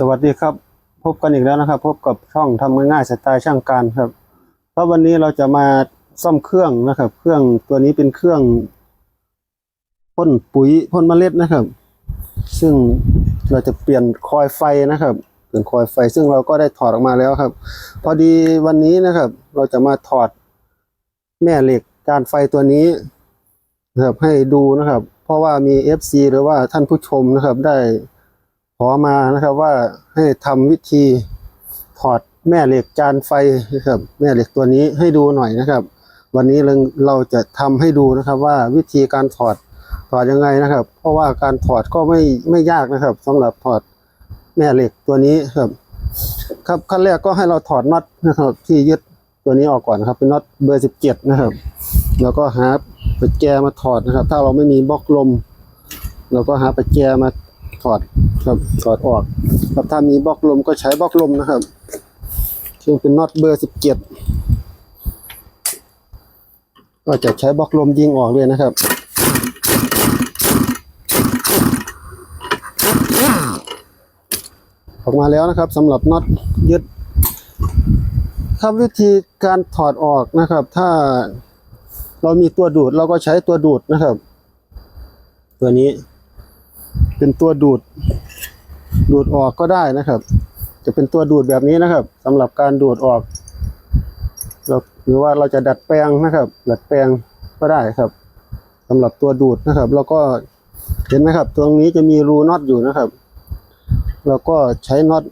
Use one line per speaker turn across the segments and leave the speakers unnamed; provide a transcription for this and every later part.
สวัสดีครับ พบกันอีกแล้วนะครับ พบกับช่องทำง่ายๆสไตล์ช่างการครับเพราะวันนี้เราจะมาซ่อมเครื่องนะครับ เครื่องตัวนี้เป็นเครื่องพ่นปุ๋ยพ่นเมล็ดนะครับ ซึ่งเราจะเปลี่ยนคอยไฟนะครับ เปลี่ยนคอยไฟ ซึ่งเราก็ได้ถอดออกมาแล้วครับ พอดีวันนี้นะครับ เราจะมาถอดแม่เหล็กการไฟตัวนี้นะครับให้ดูนะครับ เพราะว่ามี FC หรือว่าท่านผู้ชมนะครับได้ ขอมานะครับว่าให้ทำวิธีถอดแม่เหล็กจานไฟนะครับ แม่เหล็กตัวนี้ให้ดูหน่อยนะครับ วันนี้เราเราจะทำให้ดูนะครับว่าวิธีการถอดถอดยังไงนะครับ เพราะว่าการถอดก็ไม่ไม่ยากนะครับสำหรับถอดแม่เหล็กตัวนี้ครับ ครับขั้นแรกก็ให้เราถอดน็อตนะครับ ที่ยึดตัวนี้ออกก่อนนะครับเป็นน็อตเบอร์สิบเจ็ดนะครับ แล้วก็หาปัจแจมาถอดนะครับ ถ้าเราไม่มีบล็อกลมเราก็หาปัจแจมาถอด ครับถอดออกครับถ้ามีบล็อกลมก็ใช้บล็อกลมนะครับ ซึ่งเป็นน็อตเบอร์สิบเจ็ดก็จะใช้บล็อกลมยิงออกเลยนะครับออกมาแล้วนะครับสำหรับน็อตยึดครับวิธีการถอดออกนะครับ ถ้าเรามีตัวดูดเราก็ใช้ตัวดูดนะครับ ตัวนี้ เป็นตัวดูด ดูดออกก็ได้นะครับ จะเป็นตัวดูดแบบนี้นะครับสำหรับการดูดออกเราหรือว่าเราจะดัดแปลงนะครับ ดัดแปลงก็ได้ครับสำหรับตัวดูดนะครับ แล้วก็เห็นไหมครับ ตรงนี้จะมีรูน็อตอยู่นะครับแล้วก็ใช้น็อต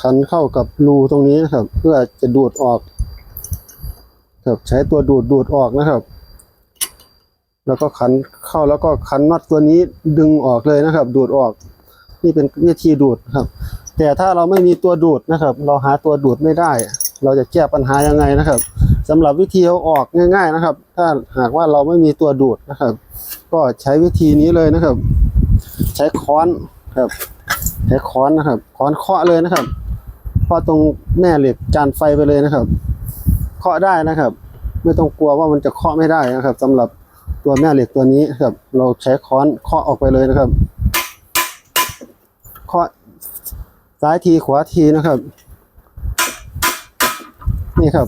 ขันเข้ากับรูตรงนี้นะครับ เพื่อจะดูดออกครับใช้ตัวดูดดูดออกนะครับ แล้วก็ขันเข้าแล้วก็ขันน็อตตัวนี้ดึงออกเลยนะครับ ดูดออก นี่เป็นวิธีดูดครับ แต่ถ้าเราไม่มีตัวดูดนะครับ เราหาตัวดูดไม่ได้ เราจะแก้ปัญหายังไงนะครับสำหรับวิธีเอาออกง่าย ๆนะครับ ถ้าหากว่าเราไม่มีตัวดูดนะครับ ก็ใช้วิธีนี้เลยนะครับ ใช้ค้อนครับใช้ค้อนนะครับ ค้อนเคาะเลยนะครับเคาะตรงแม่เหล็กจานไฟไปเลยนะครับเคาะได้นะครับ ไม่ต้องกลัวว่ามันจะเคาะไม่ได้นะครับสำหรับ ตัวแม่เหล็กตัวนี้ครับ เราใช้ค้อนเคาะออกไปเลยนะครับเคาะซ้ายทีขวาทีนะครับ นี่ครับ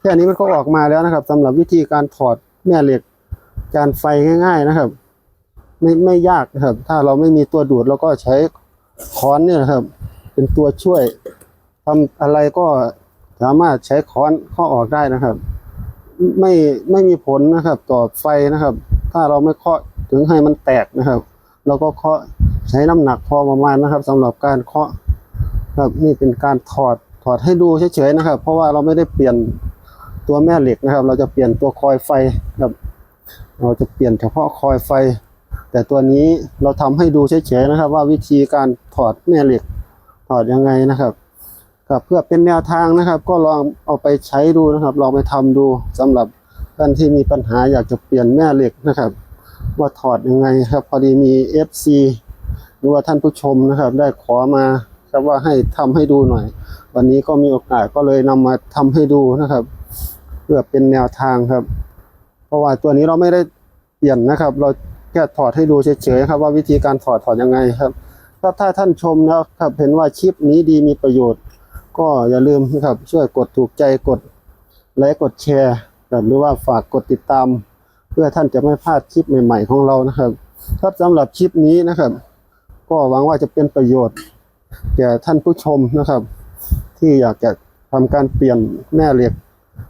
แค่นี้มันก็ออกมาแล้วนะครับสำหรับวิธีการถอดแม่เหล็กจานไฟง่าย ๆนะครับ ไม่ไม่ยากนะครับ ถ้าเราไม่มีตัวดูดเราก็ใช้ค้อนเนี่ยนะครับ เป็นตัวช่วยทำอะไรก็สามารถใช้ค้อนข้อออกได้นะครับ ไม่ไม่มีผลนะครับต่อไฟนะครับ ถ้าเราไม่เคาะถึงให้มันแตกนะครับเราก็เคาะใช้น้ำหนักพอประมาณนะครับสำหรับการเคาะครับนี่เป็นการถอดถอดให้ดูเฉยๆนะครับ เพราะว่าเราไม่ได้เปลี่ยนตัวแม่เหล็กนะครับ เราจะเปลี่ยนตัวคอยไฟครับ เราจะเปลี่ยนเฉพาะคอยไฟ แต่ตัวนี้เราทำให้ดูเฉยๆนะครับ ว่าวิธีการถอดแม่เหล็กถอดยังไงนะครับ ครับเพื่อเป็นแนวทางนะครับ ก็ลองเอาไปใช้ดูนะครับ ลองไปทำดูสำหรับท่านที่มีปัญหาอยากจะเปลี่ยนแม่เหล็กนะครับ ว่าถอดยังไงครับ พอดีมี FC หรือว่าท่านผู้ชมนะครับ ได้ขอมาครับว่าให้ทำให้ดูหน่อย วันนี้ก็มีโอกาสก็เลยนำมาทำให้ดูนะครับ เพื่อเป็นแนวทางครับ เพราะว่าตัวนี้เราไม่ได้เปลี่ยนนะครับ เราแค่ถอดให้ดูเฉยๆครับ ว่าวิธีการถอดถอดยังไงครับถ้าถ้าท่านชมนะครับเห็นว่าคลิปนี้ดีมีประโยชน์ ก็อย่าลืมนะครับ ช่วยกดถูกใจกดไลค์กดแชร์หรือว่าฝากกดติดตาม เพื่อท่านจะไม่พลาดคลิปใหม่ๆของเรานะครับครับสำหรับคลิปนี้นะครับ ก็หวังว่าจะเป็นประโยชน์แก่ท่านผู้ชมนะครับ ที่อยากจะทำการเปลี่ยนแม่เหล็ก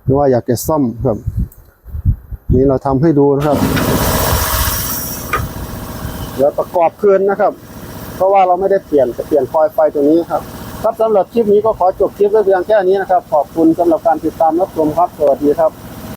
หรือว่าอยากจะซ่อมครับ นี่เราทำให้ดูนะครับเดี๋ยวประกอบคืนนะครับ เพราะว่าเราไม่ได้เปลี่ยนจะเปลี่ยนคอยไฟตัวนี้ครับ ครับสำหรับคลิปนี้ก็ขอจบคลิปไว้เพียงแค่นี้นะครับ ขอบคุณสำหรับการติดตามรับชมครับ สวัสดีครับ